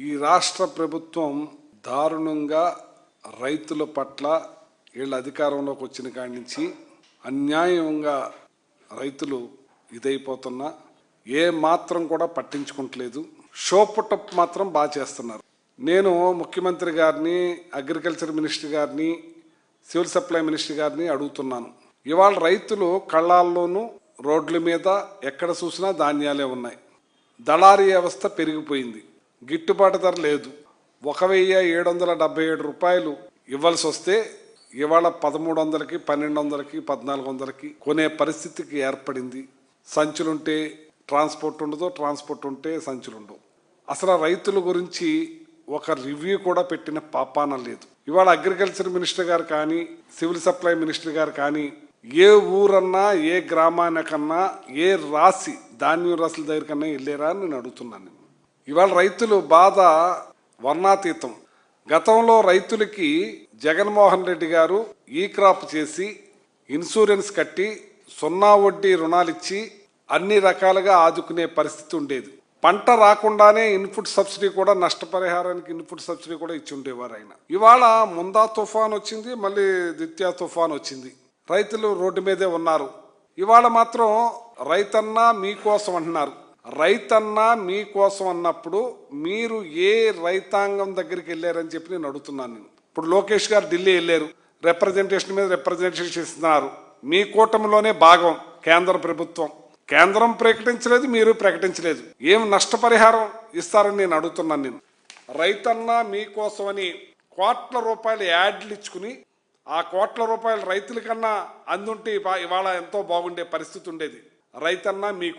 ఈ రాష్ట్ర ప్రభుత్వం దారుణంగా రైతుల పట్ల వీళ్ళ అధికారంలోకి వచ్చిన కాడి నుంచి అన్యాయంగా రైతులు ఇదైపోతున్నా ఏ మాత్రం కూడా పట్టించుకుంటలేదు. షో మాత్రం బాగా చేస్తున్నారు. నేను ముఖ్యమంత్రి గారిని అగ్రికల్చర్ మినిస్టర్ గారిని సివిల్ సప్లై మినిస్టర్ గారిని అడుగుతున్నాను. ఇవాళ రైతులు కళ్ళాల్లోనూ రోడ్ల మీద ఎక్కడ చూసినా ధాన్యాలే ఉన్నాయి. దళారీ వ్యవస్థ పెరిగిపోయింది. గిట్టుబాటు ధర లేదు. ఒక వెయ్యి ఏడు వందల డెబ్బై ఏడు రూపాయలు ఇవ్వాల్సి వస్తే ఇవాళ పదమూడు వందలకి పన్నెండు వందలకి పద్నాలుగు వందలకి కొనే పరిస్థితికి ఏర్పడింది. సంచులుంటే ట్రాన్స్పోర్ట్ ఉండదు ట్రాన్స్పోర్ట్ ఉంటే సంచులుండవు అసలు రైతుల గురించి ఒక రివ్యూ కూడా పెట్టిన పాపాన లేదు. ఇవాళ అగ్రికల్చర్ మినిస్టర్ గారు కానీ సివిల్ సప్లై మినిస్టర్ గారు కానీ ఏ ఊరన్నా ఏ గ్రామానికన్నా ఏ రాసి ధాన్యం రాసుల దగ్గరికన్నా వెళ్ళారా అని నేను అడుగుతున్నాను నేను. ఇవాళ రైతులు బాధ వర్ణాతీతం. గతంలో రైతులకి జగన్మోహన్ రెడ్డి గారు ఈ క్రాప్ చేసి ఇన్సూరెన్స్ కట్టి సున్నా వడ్డీ రుణాలిచ్చి అన్ని రకాలుగా ఆదుకునే పరిస్థితి ఉండేది. పంట రాకుండానే ఇన్పుట్ సబ్సిడీ కూడా నష్టపరిహారానికి ఇన్పుట్ సబ్సిడీ కూడా ఇచ్చి ఉండేవారు ఆయన. ఇవాళ ముందా తుఫాన్ వచ్చింది మళ్ళీ ద్వితీయ తుఫాన్ వచ్చింది. రైతులు రోడ్డు మీదే ఉన్నారు. ఇవాళ మాత్రం రైతన్నా మీకోసం అంటున్నారు. రైతన్నా మీకోసం అన్నప్పుడు మీరు ఏ రైతాంగం దగ్గరికి వెళ్ళారని చెప్పి నేను అడుగుతున్నాను నేను. ఇప్పుడు లోకేష్ గారు ఢిల్లీ వెళ్ళారు. రిప్రజెంటేషన్ మీద రిప్రజెంటేషన్ ఇస్తున్నారు మీ కూటమిలోనే భాగం కేంద్ర ప్రభుత్వం. కేంద్రం ప్రకటించలేదు మీరు ప్రకటించలేదు. ఏం నష్టపరిహారం ఇస్తారని నేను అడుగుతున్నాను నేను. రైతన్నా మీకోసమని కోట్ల రూపాయలు యాడ్లు ఇచ్చుకుని ఆ కోట్ల రూపాయలు రైతుల కన్నా అందుంటే ఇవాళ ఎంతో బాగుండే పరిస్థితి ఉండేది. రైతన్నా మీకు